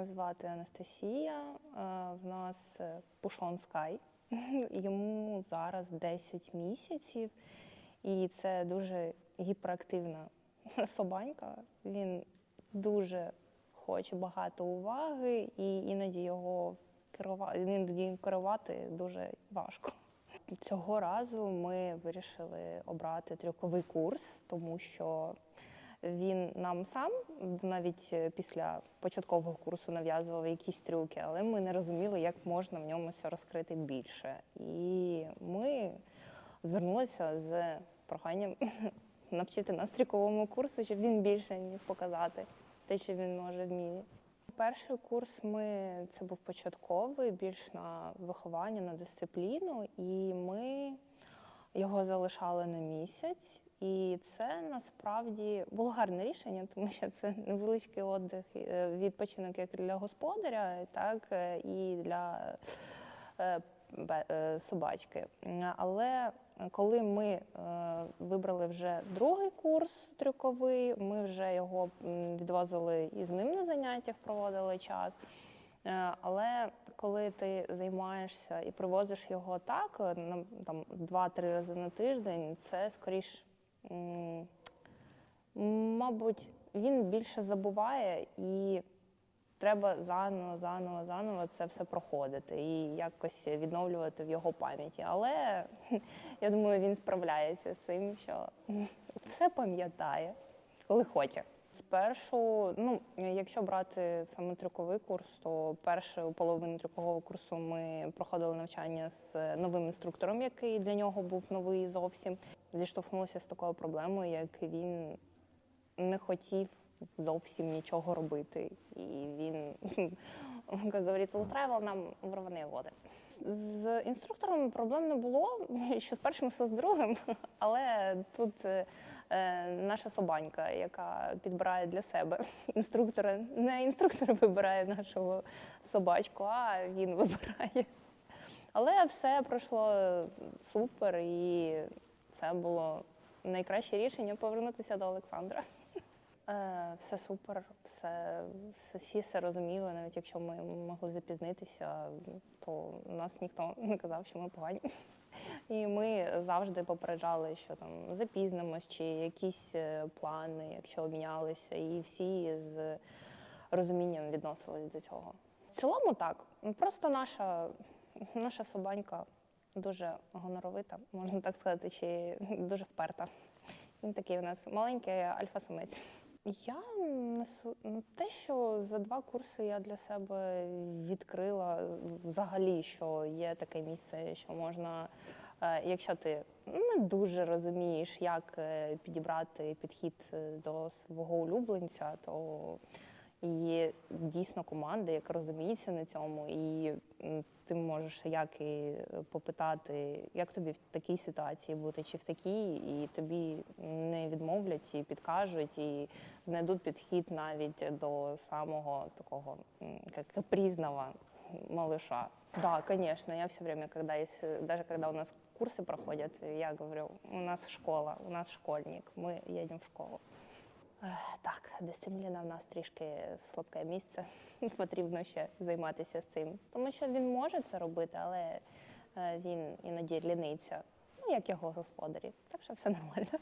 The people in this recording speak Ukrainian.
Його звати Анастасія. Е, В нас е, Пушон Скай. Йому зараз 10 місяців, і це дуже гіперактивна собанька. Він дуже хоче багато уваги, і іноді його керувати, керувати дуже важко. Цього разу ми вирішили обрати трюковий курс, тому що він нам сам навіть після початкового курсу нав'язував якісь трюки, але ми не розуміли, як можна в ньому все розкрити більше. І ми звернулися з проханням навчити нас трюковому курсу, щоб він більше міг показати те, що він може вміє. Перший курс ми це був початковий, більш на виховання, на дисципліну, і ми його залишали на місяць. І це насправді було гарне рішення, тому що це невеличкий отдих, е, відпочинок як для господаря, так е, і для е, собачки. Але коли ми вибрали вже другий курс трюковий, ми вже його відвозили і з ним на заняттях проводили час. Але коли ти займаєшся і привозиш його так, там два-три рази на тиждень, це скоріш, мабуть, він більше забуває і треба заново, заново, заново це все проходити і якось відновлювати в його пам'яті. Але я думаю, він справляється з цим, що все пам'ятає, коли хоче. Спершу, ну, якщо брати саме трюковий курс, то першу половину трюкового курсу ми проходили навчання з новим інструктором, який для нього був новий зовсім. Зіштовхнулися з такою проблемою, як він не хотів зовсім нічого робити. І він, як говориться, устраивав нам вирвані годи. З інструктором проблем не було, що з першим, що з другим, але тут е, наша собанька, яка підбирає для себе інструктора. Не інструктор вибирає нашого собачку, а він вибирає. Але все пройшло супер, і це було найкраще рішення повернутися до Олександра. Е, Все супер, все, всі все розуміли, навіть якщо ми могли запізнитися, то нас ніхто не казав, що ми погані. І ми завжди попереджали, що там запізнимось, чи якісь е, плани, якщо обмінялися, і всі з розумінням відносились до цього. В цілому так. Просто наша, наша собанька дуже гоноровита, можна так сказати, чи дуже вперта. Він такий у нас маленький альфа-самець. Я ну, те, що за два курси я для себе відкрила взагалі, що є таке місце, що можна, якщо ти не дуже розумієш, як е, підібрати підхід е, до свого улюбленця, то є дійсно команда, яка розуміється на цьому, і ти можеш як і попитати, як тобі в такій ситуації бути, чи в такій, і тобі не відмовлять і підкажуть, і знайдуть підхід навіть до самого такого м, як капризного малыша. Да, конечно, я все время, когда есть, даже когда у нас курсы проходят, я говорю, у нас школа, у нас школьник, ми їдемо в школу. Так, дисципліна в нас трішки слабке місце. Потрібно ще займатися цим. Тому що він може це робити, але е, він іноді ліниться, ну як його господарі. Так що все нормально.